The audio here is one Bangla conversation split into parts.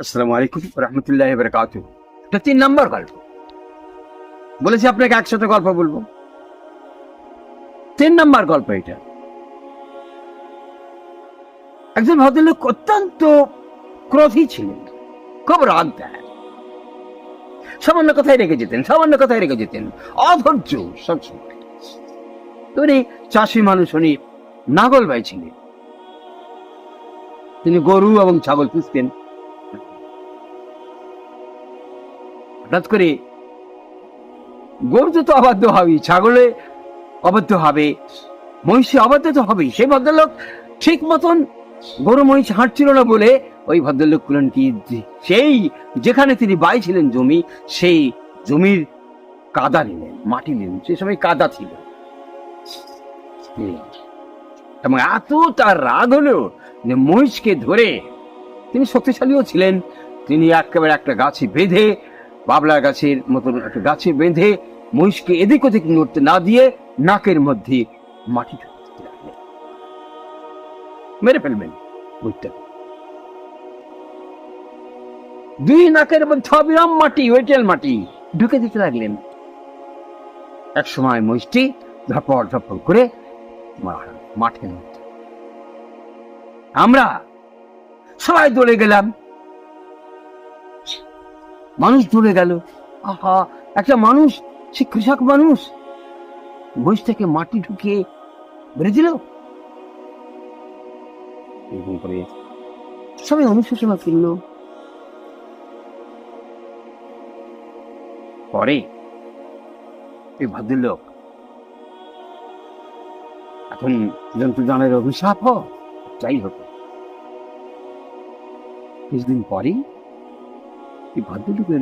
আসসালামু আলাইকুম রহমতুল্লাহ বরকাত এটা তিন নম্বর গল্প। বলেছি আপনাকে একসাথে গল্প বলব। তিন নম্বর গল্প এটা। একজন ভদ্রলোক অত্যন্ত ক্রোধী ছিলেন। খুব রাগ দেয় সামান্য কথায় রেখে যেতেন, সামান্য কথায় রেখে যেতেন। অধৈর্য সবসময় উনি চাষি মানুষ উনি নাগল ভাই ছিলেন। তিনি গরু এবং ছাগল পুষতেন। হঠাৎ করে গরুতে তো অবাধ্য হবেই ছাগলে অবাধ্য হবে, মহিষে অবাধ্য তো হবেই। সেই ভদ্রলোক ঠিক মতন গরু মহিষ হাঁটছিল না বলে ওই ভদ্রলোক করলেন কি, সেই যেখানে তিনি বাই ছিলেন জমি, সেই জমির কাদা নিলেন, মাটি নিলেন, সে সময় কাদা ছিল। এবং এত তার রাগ হলো যে মহিষকে ধরে তিনি শক্তিশালীও ছিলেন, তিনি একেবারে একটা গাছে বেঁধে বাবলা গাছের মতন একটা গাছে বেঁধে মহিষকে এদিক ওদিক নড়তে না দিয়ে নাকের মধ্যে মাটি। মেরে ফেলবেন দুই নাকের মধ্যে অবিরাম মাটি, ওইটেল মাটি ঢুকে দিতে লাগলেন। এক সময় মহিষটি ধপড় ধপড় করে মাঠের মধ্যে। আমরা সবাই দৌড়ে গেলাম। মানুষ দৌড়ে গেল। আহা একটা মানুষ সে কৃষক মানুষ বইস থেকে মাটি ঢুকিয়ে বেড়ে দিল। সবাই অনুশোচনা করল। পরে এই ভদ্রলোক এখন জন্তু জানের অভিশাপ হোক যাই হোক। কিছুদিন পরেই এই ভদ্রলোকের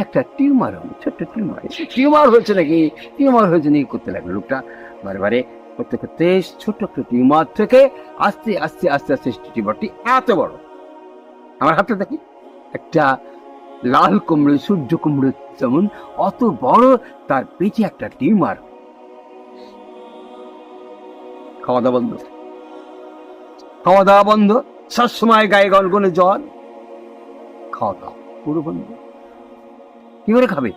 একটা টিউমার ছোট্ট টিউমার। টিউমার হয়েছে নাকি? টিউমার হয়েছে নাকি? করতে লাগল লোকটা। বারে করতে করতে একটা টিউমার থেকে আস্তে আস্তে আস্তে আস্তে টিউমারটি এত বড়। আমার হাতটা দেখি। একটা লাল কুমড়ো, সূর্য কুমড়ো যেমন অত বড়, তার পেটে একটা টিউমার। খাওয়া দাওয়া বন্ধ। খাওয়া দাওয়া বন্ধ। সবসময় গায়ে গলগলে জল। খাওয়া দাওয়া পুরো বন্ধ। কি করে খাবে?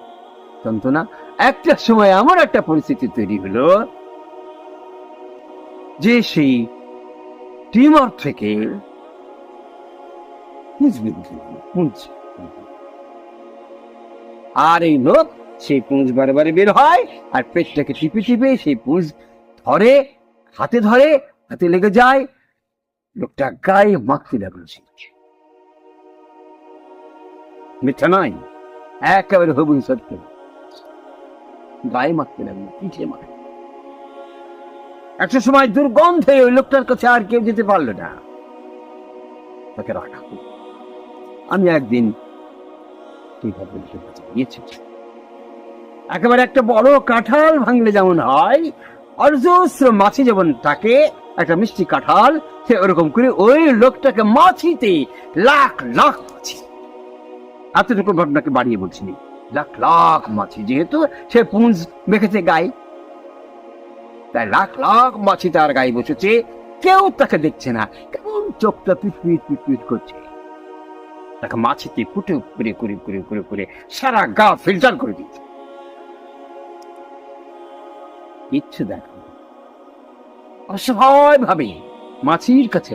যন্ত্রণা একটা সময় এমন একটা পরিস্থিতি তৈরি হলো যে সেই টিউমার থেকে আর এই লোক, সেই পুঁজ বারে বারে বের হয় আর পেটটাকে টিপে টিপে সেই পুঁজ ধরে, হাতে ধরে, হাতে লেগে যায়। লোকটা গায়ে মাখতে লাগল সে। মিথ্যা নয়, একেবারে হবু সত্য। গায়ে মাখতে লাগল, পিঠে মাখে একটা সময় দুর্গন্ধে ওই লোকটার কাছে আর কেউ যেতে পারল না। তাকে রাখা আমি একদিন একেবারে একটা বড় কাঁঠাল ভাঙলে যেমন হয় অর্জস্র মাছি যেমন থাকে, একটা মিষ্টি কাঁঠাল, সে ওরকম করে ওই লোকটাকে মাছিতে লাখ লাখ মাছি। এতটুকু ঘটনাকে বাড়িয়ে বলছি। লাখ লাখ মাছি, যেহেতু সে পুঞ্জ মেখেছে গায়ে। তাই লাখ লাখ মাছি তার গায়ে বসেছে, কেউ তাকে দেখছে না, কেমন চোখটা পিটপিট পিটপিট করছে। তাকে মাছিতে ফুটে করে করে করে করে করে সারা গা ফিল্টার করে দিচ্ছে কিচ্ছু দেখো অসহায় ভাবে মাছির কাছে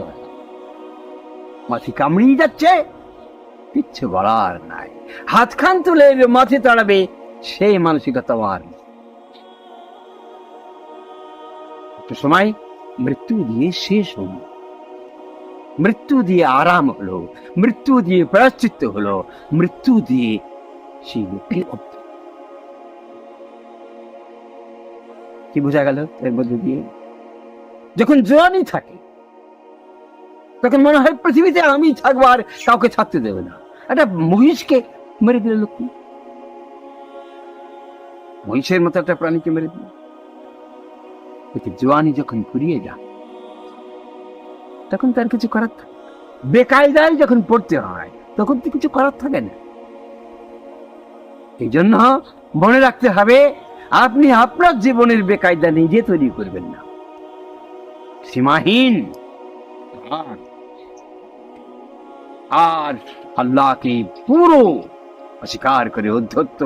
মাছি কামড়িয়ে যাচ্ছে কিচ্ছু বলার নাই। হাত খান তুলে মাছি তাড়াবে, সেই মানসিকতা আর নেই। সময় মৃত্যু দিয়ে শেষ হলো। মৃত্যু দিয়ে আরাম হলো। মৃত্যু দিয়ে প্রায়শ্চিত্ত হলো। মৃত্যু দিয়ে সেই লোকটি কি বোঝা গেল এর মধ্যে দিয়ে? যখন জোয়ানি থাকে, তখন মনে হয় পৃথিবীতে আমি থাকব আর কাউকে থাকতে দেবে না। একটা মহিষকে মেরে দিল লোক মহিষের মতো একটা প্রাণীকে মেরে দিল। জোয়ানি যখন ফুরিয়ে যায়, তখন তার কিছু করার থাকে বেকায়দায় যখন পড়তে হয়, তখন তো কিছু করার থাকে না। এই জন্য মনে রাখতে হবে, আপনি আপনার জীবনের বেকায়দা নিজে তৈরি করবেন না। সীমাহীন। আর আল্লাহকে পুরো অস্বীকার করে, অধ্যত্ত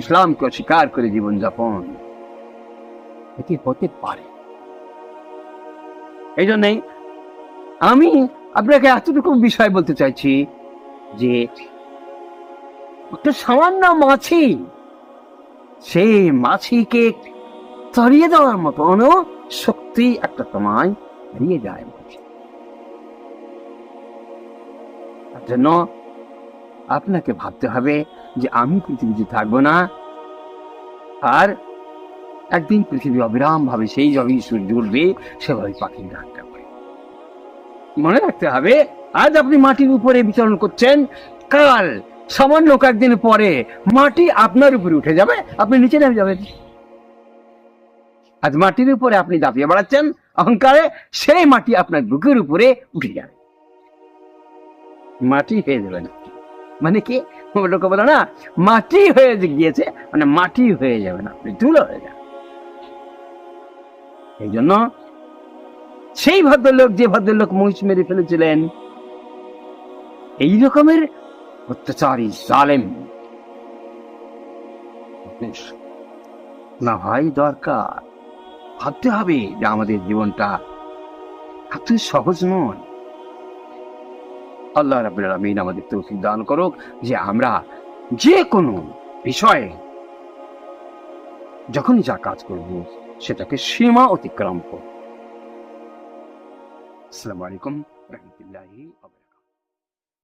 ইসলামকে অস্বীকার করে জীবনযাপন এটি হতে পারে। এই জন্যই আমি আপনাকে এতটুকু বিষয় বলতে চাইছি যে, একটা সামান্য মাছি, সেই মাছিকে তাড়িয়ে দেওয়ার মতো শক্তি একটা তোমায় হারিয়ে যায় মাছি। তার জন্য আপনাকে ভাবতে হবে যে আমি পৃথিবীতে থাকব না, আর একদিন পৃথিবী অবিরাম ভাবে সেই যবে সূর্য উঠবে সেভাবে পাখির ডাকটা করে। মনে রাখতে হবে, আজ আপনি মাটির উপরে বিচরণ করছেন, কাল সামান্য কয়েকদিন পরে মাটি আপনার উপরে উঠে যাবে, আপনি নিচে নেমে যাবেন। আজ মাটির উপরে আপনি দাপিয়ে বেড়াচ্ছেন অহংকারে সেই মাটি আপনার বুকের উপরে উঠে যাবে। মাটি হয়ে যাবে না। মানে কি? লোকে বলে না, মাটি হয়ে গিয়েছে মানে মাটি হয়ে যাবে না আপনি ধুলো হয়ে যাবে। এই জন্য সেই ভদ্রলোক, যে ভদ্রলোক মহিষ মেরে ফেলেছিলেন, এই রকমের অত্যাচারী জালেম। না হয় দরকার। ভাবতে হবে যে আমাদের জীবনটা এত সহজ নয়। আল্লাহ রাবুল আলমিন আমাদের তৌফিক দান করুক যে আমরা যে কোনো বিষয়ে যখনই যা কাজ করব সেটাকে সীমা অতিক্রম করব। আসসালামু আলাইকুম রহমতুল্লাহি